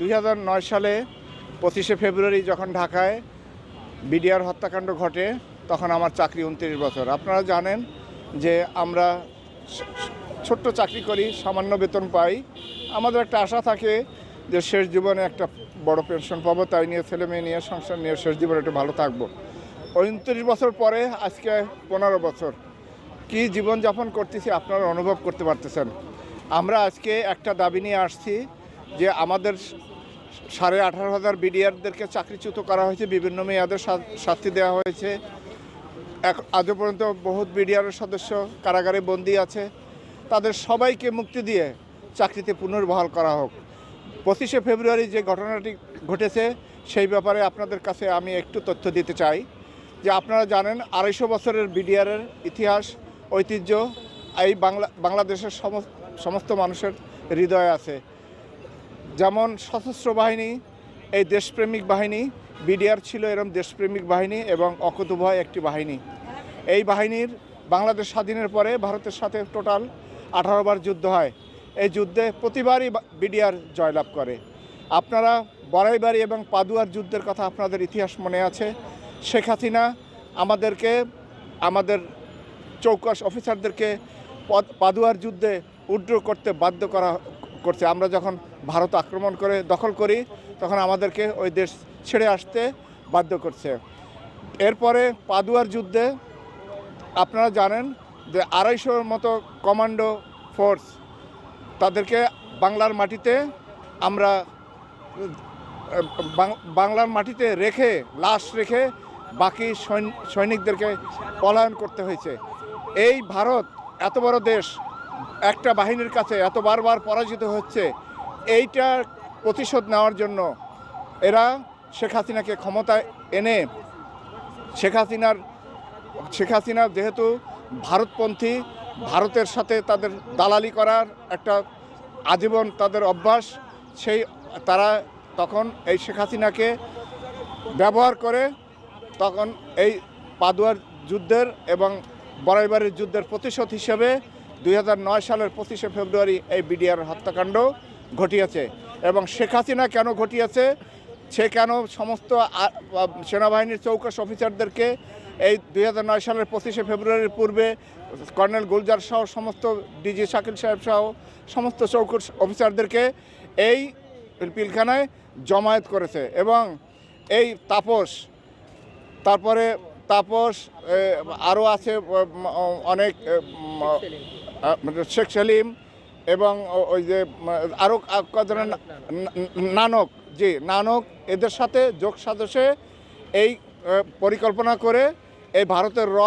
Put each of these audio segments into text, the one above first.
দুই হাজার নয় সালে পঁচিশে ফেব্রুয়ারি যখন ঢাকায় বিডিআর হত্যাকাণ্ড ঘটে, তখন আমার চাকরি উনত্রিশ বছর। আপনারা জানেন যে আমরা ছোট্ট চাকরি করি, সামান্য বেতন পাই। আমাদের একটা আশা থাকে যে শেষ জীবনে একটা বড় পেনশন পাবো, তাই নিয়ে ছেলে মেয়ে নিয়ে, সংসার নিয়ে শেষ জীবনে একটু ভালো থাকব। উনত্রিশ বছর পরে আজকে পনেরো বছর। কি জীবনযাপন করতেছি আপনারা অনুভব করতে পারতেছেন। আমরা আজকে একটা দাবি নিয়ে আসছি যে আমাদের সাড়ে আঠারো হাজার বিডিআরদেরকে চাকরিচ্যুত করা হয়েছে, বিভিন্ন মেয়াদের শাস্তি দেওয়া হয়েছে। এক, আজও পর্যন্ত বহুত বিডিআরের সদস্য কারাগারে বন্দী আছে। তাদের সবাইকে মুক্তি দিয়ে চাকরিতে পুনর্বহাল করা হোক। পঁচিশে ফেব্রুয়ারি যে ঘটনাটি ঘটেছে, সেই ব্যাপারে আপনাদের কাছে আমি একটু তথ্য দিতে চাই। যে আপনারা জানেন, আড়াইশো বছরের বিডিআরের ইতিহাস, ঐতিহ্য, এই বাংলা, বাংলাদেশের সমস্ত সমস্ত মানুষের হৃদয়ে আছে। যেমন সশস্ত্র বাহিনী, এই দেশপ্রেমিক বাহিনী, বিডিআর ছিল এরম দেশপ্রেমিক বাহিনী এবং অকুতভয় একটি বাহিনী। এই বাহিনীর বাংলাদেশ স্বাধীনের পরে ভারতের সাথে টোটাল আঠারো বার যুদ্ধ হয়। এই যুদ্ধে প্রতিবারই বিডিআর জয়লাভ করে। আপনারা বড়াইবাড়ি এবং পাদুয়ার যুদ্ধের কথা আপনাদের ইতিহাস মনে আছে। শেখ হাসিনা আমাদেরকে, আমাদের চৌকস অফিসারদেরকে পদ- পাদুয়ার যুদ্ধে উড্র করতে বাধ্য করা করছে। আমরা যখন ভারত আক্রমণ করে দখল করি, তখন আমাদেরকে ওই দেশ ছেড়ে আসতে বাধ্য করছে। এরপরে পাদুয়ার যুদ্ধে আপনারা জানেন যে আড়াইশোর মতো কমান্ডো ফোর্স তাদেরকে বাংলার মাটিতে আমরা বাংলার মাটিতে রেখে, লাশ রেখে বাকি সৈন- সৈনিকদেরকে পলায়ন করতে হয়েছে। এই ভারত এত বড় দেশ একটা বাহিনীর কাছে এত বারবার পরাজিত হচ্ছে এইটার প্রতিশোধ নেওয়ার জন্য এরা শেখ হাসিনাকে ক্ষমতায় এনে শেখ হাসিনার, শেখ হাসিনা যেহেতু ভারতপন্থী, ভারতের সাথে তাদের দালালি করার একটা আজীবন তাদের অভ্যাস, সেই তারা তখন এই শেখ হাসিনাকে ব্যবহার করে তখন এই পাদুয়ার যুদ্ধের এবং বড়াইবাড়ির যুদ্ধের প্রতিশোধ হিসেবে দুই হাজার নয় সালের পঁচিশে ফেব্রুয়ারি এই বিডিআর হত্যাকাণ্ড ঘটিয়েছে। এবং শেখ হাসিনা কেন ঘটিয়েছে? সে কেন সমস্ত সেনাবাহিনীর চৌকস অফিসারদেরকে এই দুই হাজার নয় সালের পঁচিশে ফেব্রুয়ারির পূর্বে কর্নেল গুলজার সহ সমস্ত ডিজি শাকিল সাহেব সহ সমস্ত চৌকস অফিসারদেরকে এই পিলখানায় জমায়েত করেছে। এবং এই তাপস, তারপরে তাপস আরও আছে অনেক উম, শেখ সেলিম এবং ওই যে আরও কজনের নানক জি নানক এদের সাথে যোগ সাদসে এই পরিকল্পনা করে এই ভারতের র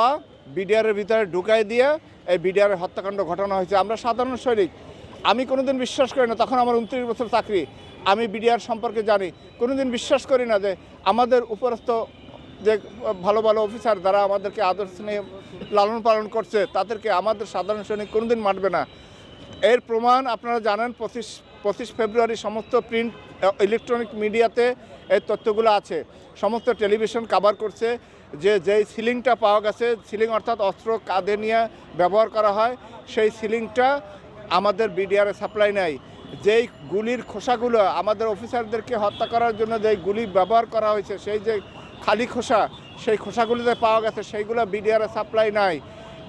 বিডিআরের ভিতরে ঢুকাই দিয়ে এই বিডিআরের হত্যাকাণ্ড ঘটানো হয়েছে। আমরা সাধারণ সৈনিক আমি কোনোদিন বিশ্বাস করি না তখন আমার উনত্রিশ বছর চাকরি আমি বিডিআর সম্পর্কে জানি কোনোদিন বিশ্বাস করি না যে আমাদের উপরস্থ যে ভালো ভালো অফিসার যারা আমাদেরকে আদর্শ নিয়ে লালন পালন করছে, তাদেরকে আমাদের সাধারণ সৈনিক কোনোদিন মানবে না। এর প্রমাণ আপনারা জানেন, পঁচিশ পঁচিশ ফেব্রুয়ারি সমস্ত প্রিন্ট, ইলেকট্রনিক মিডিয়াতে এই তথ্যগুলো আছে। সমস্ত টেলিভিশন কাভার করছে যে, যেই সিলিংটা পাওয়া গেছে, সিলিং অর্থাৎ অস্ত্র কাঁধে নিয়ে ব্যবহার করা হয়, সেই সিলিংটা আমাদের বিডিআরে সাপ্লাই নাই যেই গুলির খোসাগুলো আমাদের অফিসারদেরকে হত্যা করার জন্য যেই গুলি ব্যবহার করা হয়েছে, সেই যে খালি খোসা, সেই খোসাগুলিতে পাওয়া গেছে, সেইগুলো বিডিআরে সাপ্লাই নাই।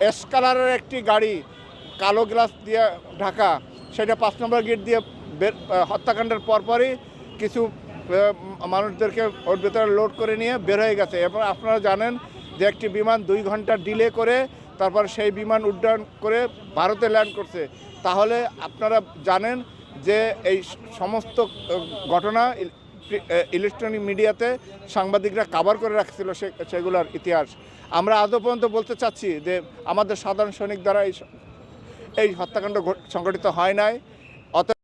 এসকালারের একটি গাড়ি, কালো গ্লাস দিয়ে ঢাকা, সেটা পাঁচ নম্বর গেট দিয়ে হত্যাকাণ্ডের পরপরই কিছু মানুষদেরকে ওর ভেতরে লোড করে নিয়ে বের হয়ে গেছে। এবং আপনারা জানেন যে একটি বিমান দুই ঘণ্টা ডিলে করে, তারপর সেই বিমান উড্ডয়ন করে ভারতে ল্যান্ড করছে। তাহলে আপনারা জানেন যে এই সমস্ত ঘটনা ইলেকট্রনিক মিডিয়াতে সাংবাদিকরা কাভার করে রাখছিল সেগুলোর ইতিহাস। আমরা আজও পর্যন্ত বলতে চাচ্ছি যে আমাদের সাধারণ সৈনিক দ্বারা এই এই হত্যাকাণ্ড ঘট- সংঘটিত হয় নাই। অত